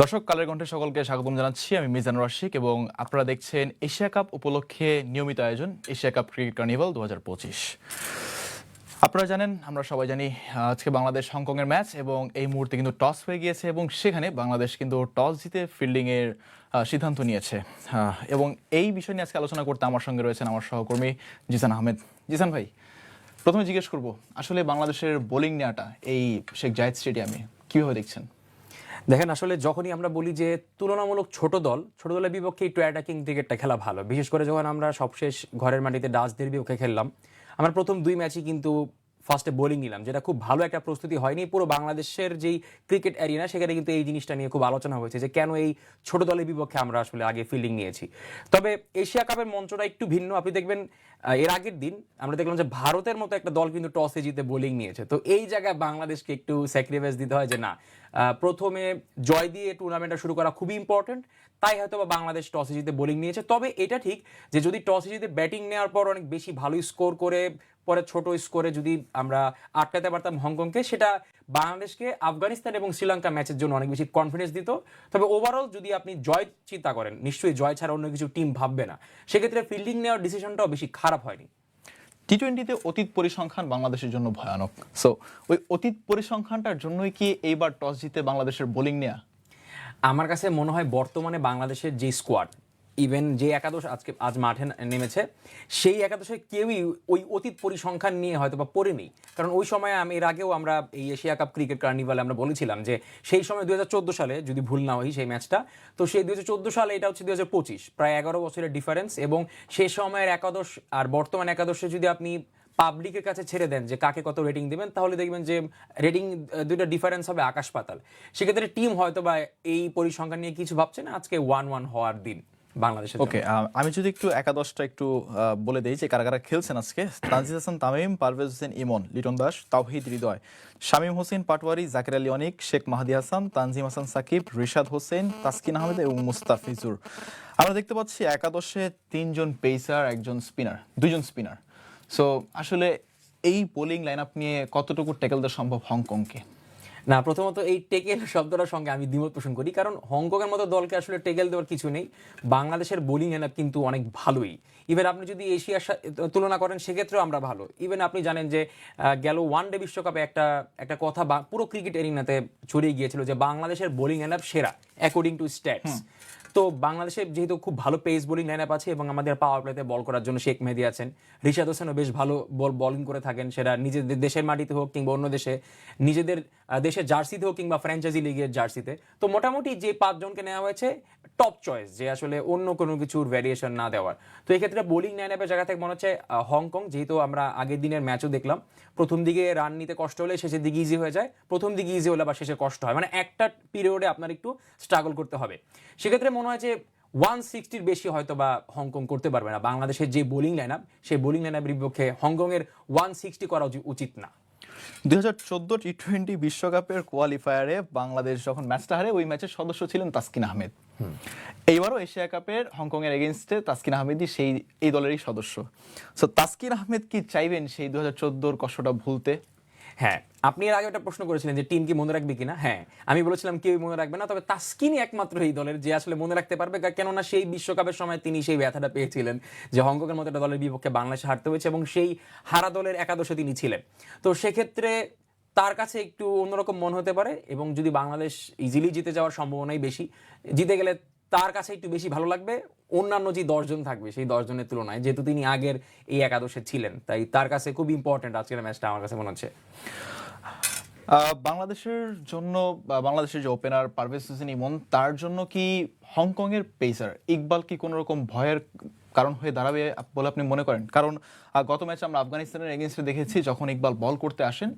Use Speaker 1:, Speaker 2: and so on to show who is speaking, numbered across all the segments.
Speaker 1: দর্শক, কালের কণ্ঠে সকলকে স্বাগতম জানাচ্ছি। আমি মিজানুর রশিক এবং আপনারা দেখছেন এশিয়া কাপ উপলক্ষে নিয়মিত আয়োজন, এশিয়া কাপ ক্রিকেট কার্নিভাল দু হাজার পঁচিশ। আপনারা জানেন, আমরা সবাই জানি, আজকে বাংলাদেশ হংকংয়ের ম্যাচ এবং এই মুহূর্তে কিন্তু টস হয়ে গিয়েছে এবং সেখানে বাংলাদেশ কিন্তু টস জিতে ফিল্ডিংয়ের সিদ্ধান্ত নিয়েছে। এবং এই বিষয় নিয়ে আজকে আলোচনা করতে আমার সঙ্গে রয়েছেন আমার সহকর্মী জিসান আহমেদ। জিসান ভাই, প্রথমে জিজ্ঞেস করব, আসলে বাংলাদেশের বোলিং নেওয়াটা এই শেখ জায়েদ স্টেডিয়ামে কীভাবে দেখছেন?
Speaker 2: দেখেন, আসলে যখনই আমরা বলি যে তুলনামূলক ছোট দল, ছোট দলের বিপক্ষে একটু অ্যাটাকিং ক্রিকেটটা খেলা ভালো। বিশেষ করে যখন আমরা সবশেষ ঘরের মাটিতে ডাচদের বিপক্ষে খেললাম, আমরা প্রথম দুই ম্যাচই কিন্তু ফার্স্টে বোলিং নিলাম, যেটা খুব ভালো একটা প্রস্তুতি হয়নি। পুরো বাংলাদেশের যেই ক্রিকেট অ্যারিনা সেখানে কিন্তু এই জিনিসটা নিয়ে খুব আলোচনা হয়েছে যে কেন এই ছোট দলের বিপক্ষে আমরা আসলে আগে ফিল্ডিং নিয়েছি। তবে এশিয়া কাপের মঞ্চটা একটু ভিন্ন। আপনি দেখবেন এর আগের দিন আমরা দেখলাম যে ভারতের মতো একটা দল কিন্তু টসে জিতে বোলিং নিয়েছে। তো এই জায়গায় বাংলাদেশকে একটু স্যাক্রিফাইস দিতে হয় যে না প্রথমে জয় দিয়ে টুর্নামেন্টটা শুরু করা খুবই ইম্পর্টেন্ট তাই হয়তো বা বাংলাদেশ টসে জিতে বোলিং নিয়েছে। তবে এটা ঠিক যে যদি টসে জিতে ব্যাটিং নেওয়ার পর অনেক বেশি ভালো স্কোর করে পরে ছোট স্কোরে যদি আমরা আটকাতে পারতাম হংকংকে সেটা বাংলাদেশকে আফগানিস্তান এবং শ্রীলঙ্কা ম্যাচের জন্য অনেক বেশি কনফিডেন্স দিত। তবে ওভারঅল যদি আপনি জয় চিন্তা করেন নিশ্চয়ই জয় ছাড়া অন্য কিছু টিম ভাববে না। সেক্ষেত্রে ফিল্ডিং নেওয়ার ডিসিশনটাও বেশি খারাপ হয়নি।
Speaker 1: টি টোয়েন্টিতে অতীত পরিসংখ্যান বাংলাদেশের জন্য ভয়ানক। সো ওই অতীত পরিসংখ্যানটার জন্যই কি এইবার টস জিতে বাংলাদেশের বোলিং নেয়া?
Speaker 2: আমার কাছে মনে হয় বর্তমানে বাংলাদেশের যে স্কোয়াড ইভেন যে একাদশ আজকে, আজ মাঠে নেমেছে, সেই একাদশে কেউই ওই অতীত পরিসংখ্যান নিয়ে হয়তো বা পড়েনি। কারণ ওই সময় আমি, এর আগেও আমরা এই এশিয়া কাপ ক্রিকেট কার্নিভালে আমরা বলেছিলাম যে, সেই সময় দু হাজার চোদ্দ সালে, যদি ভুল না হই সেই ম্যাচটা, তো সেই দু হাজার চোদ্দ সালে এটা হচ্ছে দু হাজার পঁচিশ, প্রায় এগারো বছরের ডিফারেন্স এবং সেই সময়ের একাদশ আর বর্তমান একাদশে যদি আপনি পাবলিকের কাছে ছেড়ে দেন যে কাকে কত রেটিং দেবেন, তাহলে দেখবেন যে রেটিং দুইটা ডিফারেন্স হবে আকাশ পাতাল। সেক্ষেত্রে টিম হয়তো বা এই পরিসংখ্যান নিয়ে কিছু ভাবছে না, আজকে ওয়ান ওয়ান হওয়ার দিন।
Speaker 1: ওকে আমি যদি একটু একাদশটা একটু বলে দেই যে কারা কারা খেলছেন আজকে, তানজিদ হাসান, তামিম, পারভেজ হোসেন, ইমন, লিটন দাস, তাওহিদ হৃদয়, শামীম হোসেন পাটওয়ারি জাকির আলী অনিক, শেখ মাহাদি হাসান, তানজিম হাসান সাকিব, রিশাদ হোসেন, তাসকিন আহমেদ এবং মুস্তাফিজুর। আমরা দেখতে পাচ্ছি একাদশে তিনজন পেসার একজন স্পিনার দুইজন স্পিনার সো আসলে এই বোলিং লাইন আপ নিয়ে কতটুকু টেকেল দেওয়া সম্ভব হংকংকে
Speaker 2: না প্রথমত এই টেকেল শব্দটার সঙ্গে আমি দ্বিমত পোষণ করি কারণ হংকংয়ের মতো দলকে আসলে টেকেল দেওয়ার কিছু নেই বাংলাদেশের বোলিং এনাপ কিন্তু অনেক ভালোই। ইভেন আপনি যদি এশিয়ার তুলনা করেন সেক্ষেত্রেও আমরা ভালো। ইভেন আপনি জানেন যে গেল ওয়ান ডে বিশ্বকাপে একটা একটা কথা বা- পুরো ক্রিকেট এরিনাতে ছড়িয়ে গিয়েছিল যে বাংলাদেশের বোলিং এনাপ সেরা অ্যাকর্ডিং টু স্ট্যাটস তো বাংলাদেশে যেহেতু খুব ভালো পেস বোলিং লাইন আপ আছে এবং আমাদের পাওয়ার প্লেতে বল করার জন্য শেখ মেহেদি আছেন রিশাদ হোসেনও বেশ ভালো বল বোলিং করে থাকেন সেটা নিজেদের দেশের মাটিতে হোক কিংবা অন্য দেশে নিজেদের দেশের জার্সিতে হোক কিংবা ফ্র্যাঞ্চাইজি লিগের জার্সিতে। তো মোটামুটি যে পাঁচজনকে নেওয়া হয়েছে টপ চয়েস যে আসলে অন্য কোনো কিছুর ভ্যারিয়েশন না দেওয়ার। তো এই ক্ষেত্রে বোলিং লাইন আপের জায়গা থেকে মনে হচ্ছে হংকং যেহেতু আমরা আগের দিনের ম্যাচও দেখলাম, প্রথম দিকে রান নিতে কষ্ট হলে শেষের দিকে ইজি হয়ে যায়, প্রথম দিকে ইজি হলে আবার শেষে কষ্ট হয়। মানে একটা পিরিয়ডে আপনার একটু স্ট্রাগল করতে হবে। সেক্ষেত্রে মনে হয় যে ওয়ান সিক্সটির বেশি হয়তো বা হংকং করতে পারবে না। বাংলাদেশের যে বোলিং লাইন আপ সেই বোলিং লাইন আপের বিপক্ষে হংকংয়ের ওয়ান সিক্সটি করা উচি- উচিত না।
Speaker 1: দুই হাজার চোদ্দ টি টোয়েন্টি বিশ্বকাপের কোয়ালিফায়ারে বাংলাদেশ যখন ম্যাচটা হারে ওই ম্যাচের সদস্য ছিলেন তাসকিন আহমেদ। এইবারও এশিয়া কাপের হংকংয়ের এর এগেনস্টে তাসকিন আহমেদই সেই এই দলেরই সদস্য। সো তাসকিন আহমেদ কি চাইবেন সেই দু হাজার চোদ্দোর কষ্টটা ভুলতে?
Speaker 2: হ্যাঁ আপনি এর আগে একটা প্রশ্ন করেছিলেন যে টিম কি মনে রাখবে কিনা? হ্যাঁ আমি বলেছিলাম কেউ মনে রাখবে না, তবে তাস্কিনই একমাত্র এই দলের যে আসলে মনে রাখতে পারবে কেননা সেই বিশ্বকাপের সময় তিনি সেই ব্যথাটা পেয়েছিলেন যে হংকংয়ের মতো একটা দলের বিপক্ষে বাংলাদেশে হারতে হয়েছে এবং সেই হারা দলের একাদশে তিনি ছিলেন। তো সেক্ষেত্রে তার কাছে একটু অন্যরকম মনে হতে পারে এবং যদি বাংলাদেশ ইজিলি জিতে যাওয়ার সম্ভাবনাই বেশি, জিতে গেলে তার কাছে একটু বেশি ভালো লাগবে। অন্যান্য যে দশজন থাকবে, সেই দশজনের তুলনায়, যেহেতু তিনি আগের এই একাদশে ছিলেন, তাই তার কাছে খুব ইম্পর্টেন্ট আজকের ম্যাচটা আমার কাছে মনে হচ্ছে।
Speaker 1: বাংলাদেশের জন্য বাংলাদেশের যে ওপেনার পারভেজ হোসেন ইমন তার জন্য কি হংকংয়ের পেসার ইকবাল কি কোনো রকম ভয়ের কারণ হয়ে দাঁড়াবে বলে আপনি মনে করেন? কারণ গত ম্যাচে আমরা আফগানিস্তানের এগেনস্টে দেখেছি, যখন ইকবাল বল করতে আসেন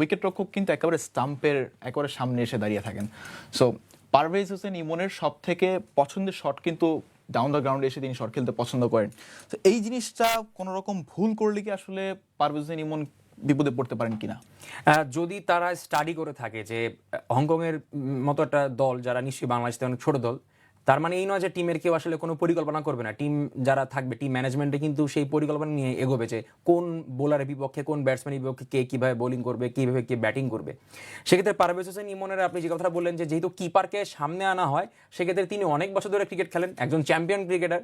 Speaker 1: উইকেট রক্ষক কিন্তু একেবারে স্টাম্পের একেবারে সামনে এসে দাঁড়িয়ে থাকেন। সো পারভেজ হোসেন ইমনের সব থেকে পছন্দের শট কিন্তু ডাউন দ্য গ্রাউন্ডে এসে তিনি শট খেলতে পছন্দ করেন। তো এই জিনিসটা কোনো রকম ভুল করলে কি আসলে পারভেজ ইমন বিপদে পড়তে পারেন কিনা?
Speaker 2: যদি তারা স্টাডি করে থাকে যে হংকংয়ের মতো একটা দল যারা নিশ্চয়ই বাংলাদেশে অনেক ছোট দল তার মানে এই নয় যে টিমের কেউ আসলে কোনো পরিকল্পনা করবে না। টিম যারা থাকবে টিম ম্যানেজমেন্টে কিন্তু সেই পরিকল্পনা নিয়ে এগোবে যে কোন বোলারের বিপক্ষে, কোন ব্যাটসম্যানের বিপক্ষে কে কীভাবে বোলিং করবে, কীভাবে কে ব্যাটিং করবে। সেক্ষেত্রে পারভেজ হোসেন ইমনের আপনি যে কথাটা বললেন যে যেহেতু কিপারকে সামনে আনা হয়, সেক্ষেত্রে তিনি অনেক বছর ধরে ক্রিকেট খেলেন, একজন চ্যাম্পিয়ন ক্রিকেটার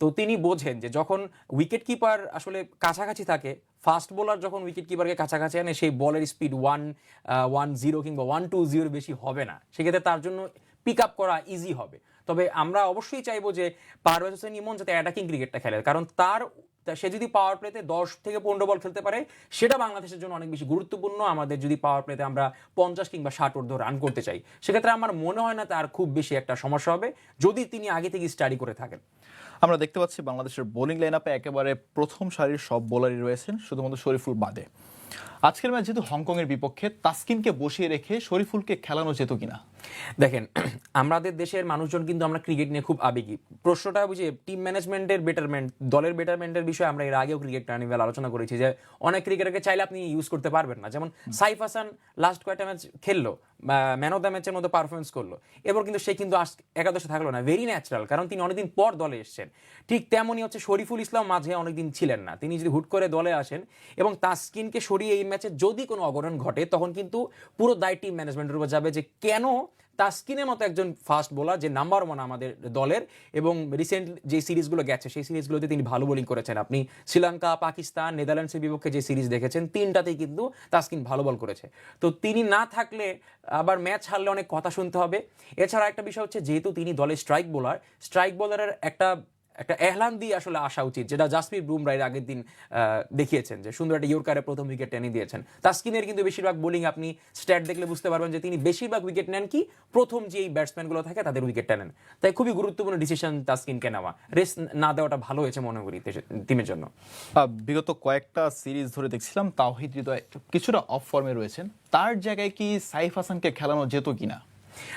Speaker 2: তো তিনি বোঝেন যে যখন উইকেট কিপার আসলে কাছাকাছি থাকে ফাস্ট বোলার যখন উইকেট কিপারকে কাছাকাছি আনে, সেই বলের স্পিড ওয়ান ওয়ান জিরো কিংবা ওয়ান টু জিরোর বেশি হবে না। সেক্ষেত্রে তার জন্য পিক আপ করা ইজি হবে। তবে আমরা অবশ্যই চাইব যে পারভেজ হোসেন ইমন যাতে অ্যাটাকিং ক্রিকেটটা খেলে। কারণ তার, সে যদি পাওয়ার প্লেতে দশ থেকে পনেরো বল খেলতে পারে, সেটা বাংলাদেশের জন্য অনেক বেশি গুরুত্বপূর্ণ। আমাদের যদি পাওয়ার প্লেতে আমরা পঞ্চাশ কিংবা ষাট অর্ধ রান করতে চাই, সেক্ষেত্রে আমার মনে হয় না তার খুব বেশি একটা সমস্যা হবে, যদি তিনি আগে থেকে স্টাডি করে থাকেন।
Speaker 1: আমরা দেখতে পাচ্ছি বাংলাদেশের বোলিং লাইন আপে একেবারে প্রথম সারির সব বোলারই রয়েছেন, শুধুমাত্র শরীফুল বাদে। আজকের ম্যাচ যেহেতু হংকংয়ের বিপক্ষে তাসকিনকে বসিয়ে রেখে শরীফুলকে খেলানো যেত কিনা?
Speaker 2: দেখেন আমাদের দেশের মানুষজন কিন্তু আমরা ক্রিকেট নিয়ে খুব আবেগী। প্রশ্নটা বুঝে টিম ম্যানেজমেন্টের বেটারমেন্ট দলের বেটারমেন্টের বিষয়ে আমরা এর আগেও ক্রিকেট টার্নিভেল আলোচনা করেছি যে অনেক ক্রিকেটারকে চাইলে আপনি ইউজ করতে পারবেন না। যেমন সাইফ হাসান লাস্ট কয়েকটা ম্যাচ খেললো? ম্যান অফ দ্য ম্যাচের মতো পারফরমেন্স করল। এবার কিন্তু সে কিন্তু আজ একাদশে থাকল না। ভেরি ন্যাচারাল কারণ তিনি অনেকদিন পর দলে এসেছেন। ঠিক তেমনই হচ্ছে শরীফুল ইসলাম মাঝে অনেকদিন ছিলেন না। তিনি যদি হুট করে দলে আসেন এবং তাসকিনকে সরিয়ে এই ম্যাচে যদি কোনো অঘটন ঘটে, তখন কিন্তু পুরো দায় টিম ম্যানেজমেন্টের উপর যাবে যে কেন তাসকিনের মতো একজন ফাস্ট বোলার যে নাম্বার ওয়ান আমাদের দলের, এবং রিসেন্ট যে সিরিজগুলো গেছে, সেই সিরিজগুলোতে তিনি ভালো বোলিং করেছেন। আপনি শ্রীলঙ্কা, পাকিস্তান নেদারল্যান্ডসের বিপক্ষে যে সিরিজ দেখেছেন, তিনটাতেই কিন্তু তাসকিন ভালো বল করেছে। তো তিনি না থাকলে আবার ম্যাচ হারলে অনেক কথা শুনতে হবে। এছাড়া একটা বিষয় হচ্ছে, যেহেতু তিনি দলের স্ট্রাইক বোলার স্ট্রাইক বোলারের একটা একটা এহলান দিয়ে আসলে আসা উচিত, যেটা জাসপ্রীত বুমরাইয়ের আগের দিন দেখিয়েছেন যে সুন্দর একটা ইয়র্কারে প্রথম উইকেট টেনে দিয়েছেন। তাসকিনের কিন্তু বেশিরভাগ বোলিং আপনি স্ট্যাট দেখলে বুঝতে পারবেন যে তিনি বেশিরভাগ উইকেট নেন কি? প্রথম যে এই ব্যাটসম্যানগুলো থাকে তাদের উইকেট টানেন তাই খুবই গুরুত্বপূর্ণ ডিসিশন তাসকিনকে নেওয়া। রেস্ট না দেওয়াটা ভালো হয়েছে মনে করি টিমের জন্য।
Speaker 1: বিগত কয়েকটা সিরিজ ধরে দেখছিলাম, তাওহিদ হৃদয় কিছুটা অফ ফর্মে রয়েছেন। তার জায়গায় কি সাইফ হাসানকে খেলানো যেত কিনা?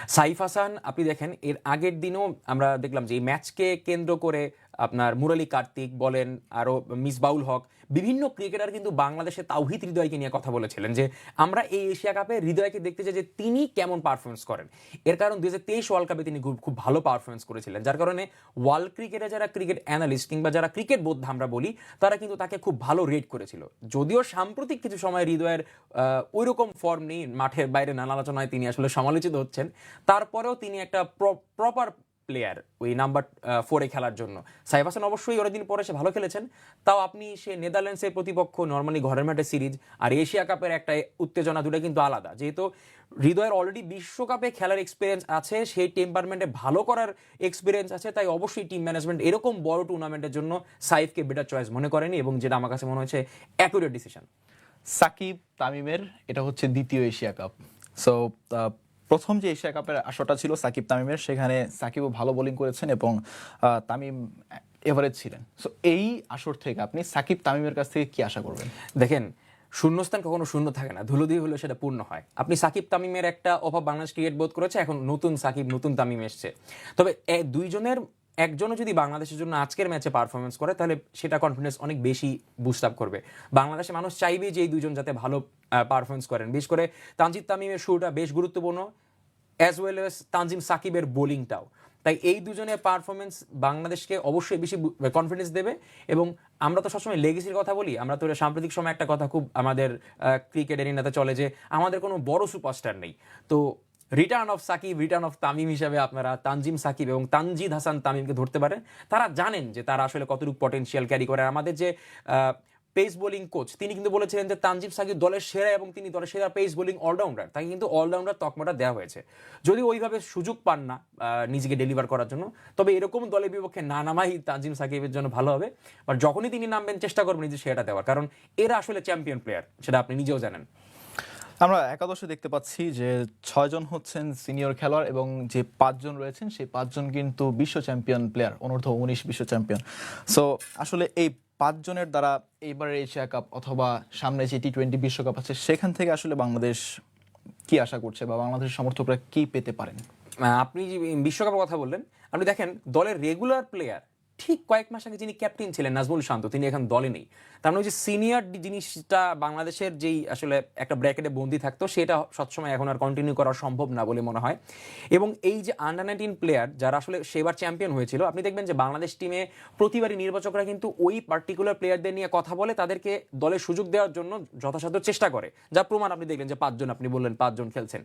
Speaker 2: সাইফ হাসান আপনি দেখেন এর আগের দিনও আমরা দেখলাম যে এই ম্যাচকে কেন্দ্র করে আপনার মুরালি কার্তিক বলেন আরও মিসবাউল হক, বিভিন্ন ক্রিকেটার কিন্তু বাংলাদেশে তাওহিদ হৃদয়কে নিয়ে কথা বলেছিলেন যে, আমরা এই এশিয়া কাপে হৃদয়কে দেখতে চাই যে তিনি কেমন পারফরমেন্স করেন। এর কারণ দু হাজার তেইশ ওয়ার্ল্ড কাপে তিনি খুব ভালো পারফরমেন্স করেছিলেন, যার কারণে ওয়ার্ল্ড ক্রিকেটে যারা ক্রিকেট অ্যানালিস্ট কিংবা যারা ক্রিকেট বোদ্ধা আমরা বলি, তারা কিন্তু তাকে খুব ভালো রেট করেছিল। যদিও সাম্প্রতিক কিছু সময় হৃদয়ের ওই রকম ফর্ম নেই, মাঠের বাইরে নানা আলোচনায় তিনি আসলে সমালোচিত হচ্ছেন। তারপরেও তিনি একটা প্রপার প্লেয়ার ওই নাম্বার ফোরে খেলার জন্য। সাইফ হাসান অবশ্যই অনেকদিন পরে সে ভালো খেলেছেন, তাও আপনি সে নেদারল্যান্ডসের প্রতিপক্ষ নর্মালি ঘরের মাঠে সিরিজ আর এশিয়া কাপের একটা উত্তেজনা দুটো কিন্তু আলাদা। যেহেতু হৃদয়ের অলরেডি বিশ্বকাপে খেলার এক্সপিরিয়েন্স আছে, সেই টেম্পারমেন্টে ভালো করার এক্সপিরিয়েন্স আছে, তাই অবশ্যই টিম ম্যানেজমেন্ট এরকম বড় টুর্নামেন্টের জন্য সাইফকে বেটার চয়েস মনে করেনি এবং যেটা আমার কাছে মনে হয়েছে অ্যাকুরেট ডিসিশন
Speaker 1: সাকিব তামিমের এটা হচ্ছে দ্বিতীয় এশিয়া কাপ। সো প্রথম যে এশিয়া কাপের আসরটা ছিল সাকিব তামিমের, সেখানে সাকিবও ভালো বোলিং করেছেন এবং তামিম এভারেজ ছিলেন। সো এই আসর থেকে আপনি সাকিব তামিমের কাছ থেকে কি আশা করবেন?
Speaker 2: দেখেন, শূন্যস্থান কখনো শূন্য থাকে না। ধুলো দিয়ে হলে সেটা পূর্ণ হয়। আপনি সাকিব তামিমের একটা অভাব বাংলাদেশ ক্রিকেট বোধ করেছে, এখন নতুন সাকিব, নতুন তামিম এসছে। তবে দুইজনের একজনও যদি বাংলাদেশের জন্য আজকের ম্যাচে পারফরমেন্স করে, তাহলে সেটা কনফিডেন্স অনেক বেশি বুস্ট আপ করবে। বাংলাদেশের মানুষ চাইবে যে এই দুজন যাতে ভালো পারফরমেন্স করেন। বিশেষ করে তানজিদ তামিমের শুরুটা বেশ গুরুত্বপূর্ণ অ্যাজ ওয়েল এস তানজিম সাকিবের বোলিংটাও তাই এই দুজনের পারফরমেন্স বাংলাদেশকে অবশ্যই বেশি কনফিডেন্স দেবে এবং আমরা তো সবসময় লেগেসির কথা বলি। আমরা তো সাম্প্রতিক সময় একটা কথা খুব আমাদের ক্রিকেটের এরিনাতে চলে যে আমাদের কোনো বড় সুপারস্টার নেই। তো return of Shakib, return of Tamim হিসাবে আপনারা তানজিম সাকিব এবং তানজিদ হাসান তামিমকে ধরতে পারেন। তারা জানেন যে তারা আসলে কতটুকু পটেনশিয়াল ক্যারি করে। আমাদের যে পেস বোলিং কোচ তিনি কিন্তু বলেছিলেন যে তানজিম সাকিব দলের সেরা এবং তিনি দলের সেরা পেস বোলিং অলরাউন্ডার তাকে কিন্তু অলরাউন্ডার তকমাটা দেওয়া হয়েছে। যদি ওইভাবে সুযোগ পান না নিজেকে ডেলিভার করার জন্য, তবে এরকম দলের বিপক্ষে না নামাই তানজিম সাকিবের জন্য ভালো হবে। বাট যখনই তিনি নামবেন, চেষ্টা করবেন নিজে সেটা দেওয়ার। কারণ এরা আসলে চ্যাম্পিয়ন প্লেয়ার সেটা আপনি নিজেও জানেন।
Speaker 1: আমরা একাদশে দেখতে পাচ্ছি যে ছয়জন হচ্ছেন সিনিয়র খেলোয়াড় এবং যে পাঁচজন রয়েছেন, সেই পাঁচজন কিন্তু বিশ্ব চ্যাম্পিয়ন প্লেয়ার, অনূর্ধ্ব উনিশ বিশ্ব চ্যাম্পিয়ন। সো আসলে এই পাঁচজনের দ্বারা এইবারের এশিয়া কাপ অথবা সামনে যে টি টোয়েন্টি বিশ্বকাপ আছে, সেখান থেকে আসলে বাংলাদেশ কি আশা করছে বা বাংলাদেশের সমর্থকরা কি পেতে পারেন?
Speaker 2: আপনি যে বিশ্বকাপের কথা বললেন, আপনি দেখেন দলের রেগুলার প্লেয়ার ঠিক কয়েক মাস আগে যিনি ক্যাপ্টেন ছিলেন, নাজমুল শান্ত, তিনি এখন দলে নেই। তার মানে ওই যে সিনিয়র জিনিসটা বাংলাদেশের যেই আসলে একটা ব্র্যাকেটে বন্দি থাকতো, সেটা সবসময় এখন আর কন্টিনিউ করা সম্ভব না বলে মনে হয়। এবং এই যে আন্ডার নাইনটিন প্লেয়ার যারা আসলে সেবার চ্যাম্পিয়ন হয়েছিল, আপনি দেখবেন যে বাংলাদেশ টিমে প্রতিবারই নির্বাচকরা কিন্তু ওই পার্টিকুলার প্লেয়ারদের নিয়ে কথা বলে, তাদেরকে দলে সুযোগ দেওয়ার জন্য যথাসাধ্য চেষ্টা করে। যা প্রমাণ আপনি দেখলেন যে পাঁচজন, আপনি বললেন পাঁচজন খেলছেন।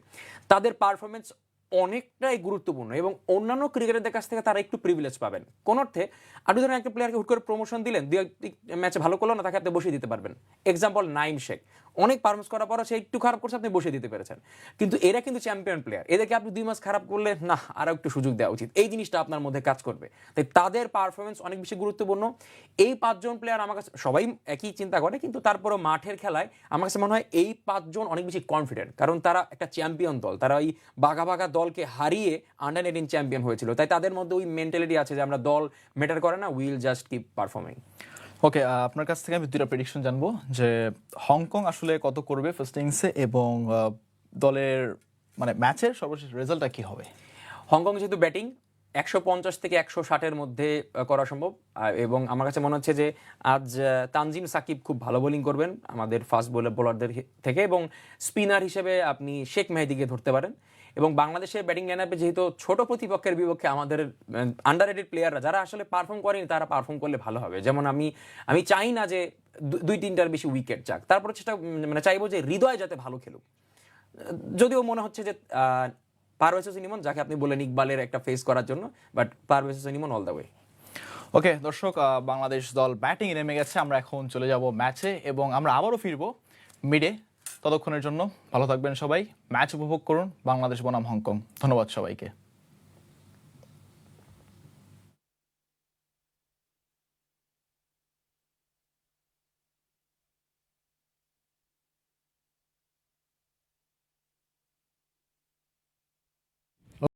Speaker 2: তাদের পারফরমেন্স অনেকটাই গুরুত্বপূর্ণ এবং অন্যান্য ক্রিকেটারদের কাছ থেকে তারা একটু প্রিভিলেজ পাবেন। কোন অর্থে, আপনি ধরেন একটা প্লেয়ারকে হুট করে প্রমোশন দিলেন দু একটি ম্যাচে ভালো করল না, তাকে আপনি বসিয়ে দিতে পারবেন। এক্সাম্পল নাইম শেখ। অনেক পারফরমেন্স করার পর সে একটু খারাপ করছে, আপনি বসিয়ে দিতে পেরেছেন। কিন্তু এরা কিন্তু চ্যাম্পিয়ন প্লেয়ার এদেরকে আপনি দুই মাস খারাপ করলে, না, আরও একটু সুযোগ দেওয়া উচিত। এই জিনিসটা আপনার মধ্যে কাজ করবে। তাই তাদের পারফরমেন্স অনেক বেশি গুরুত্বপূর্ণ। এই পাঁচজন প্লেয়ার আমার কাছে, সবাই একই চিন্তা করে, কিন্তু তারপরও মাঠের খেলায় আমার কাছে মনে হয় এই পাঁচজন অনেক বেশি কনফিডেন্ট কারণ তারা একটা চ্যাম্পিয়ন দল। তারা ওই বাঘা বাঘা দলকে হারিয়ে আন্ডার এইটিন চ্যাম্পিয়ন হয়েছিল। তাই তাদের মধ্যে ওই মেন্টালিটি আছে যে আমরা দল ম্যাটার করে না will just keep performing
Speaker 1: okay আপনার কাছ থেকে আমি দুইটা প্রেডিকশন জানব যে হংকং আসলে কত করবে ফার্স্ট ইনিংসে এবং দলের মানে ম্যাচের সর্বশেষ রেজাল্টটা কি হবে?
Speaker 2: হংকং যেহেতু ব্যাটিং একশো পঞ্চাশ থেকে একশো ষাটের মধ্যে করা সম্ভব। এবং আমার কাছে মনে হচ্ছে যে আজ তানজিম সাকিব খুব ভালো বোলিং করবেন, আমাদের ফাস্ট বোলার বোলারদের থেকে এবং স্পিনার হিসেবে আপনি শেখ মেহেদিকে ধরতে পারেন। এবং বাংলাদেশের ব্যাটিং লাইনআপে যেহেতু ছোট প্রতিপক্ষের বিপক্ষে আমাদের আন্ডার রেটেড প্লেয়াররা যারা আসলে পারফর্ম করেনি, তারা পারফর্ম করলে ভালো হবে। যেমন আমি আমি চাই না যে দুই তিনটার বেশি উইকেট যাক। তারপরে সেটা মানে চাইব যে হৃদয় যাতে ভালো খেলুক। যদিও মনে হচ্ছে যে পারভেজ হোসেন ইমন, যাকে আপনি বললেন ইকবালের একটা ফেস করার জন্য but Parvez Hossain Emon all the way
Speaker 1: okay দর্শক বাংলাদেশ দল ব্যাটিং নেমে গেছে। আমরা এখন চলে যাব ম্যাচে এবং আমরা আবারও ফিরবো মিডে ততক্ষণের জন্য ভালো থাকবেন সবাই। ম্যাচ উপভোগ করুন। বাংলাদেশ বনাম হংকং। ধন্যবাদ সবাইকে।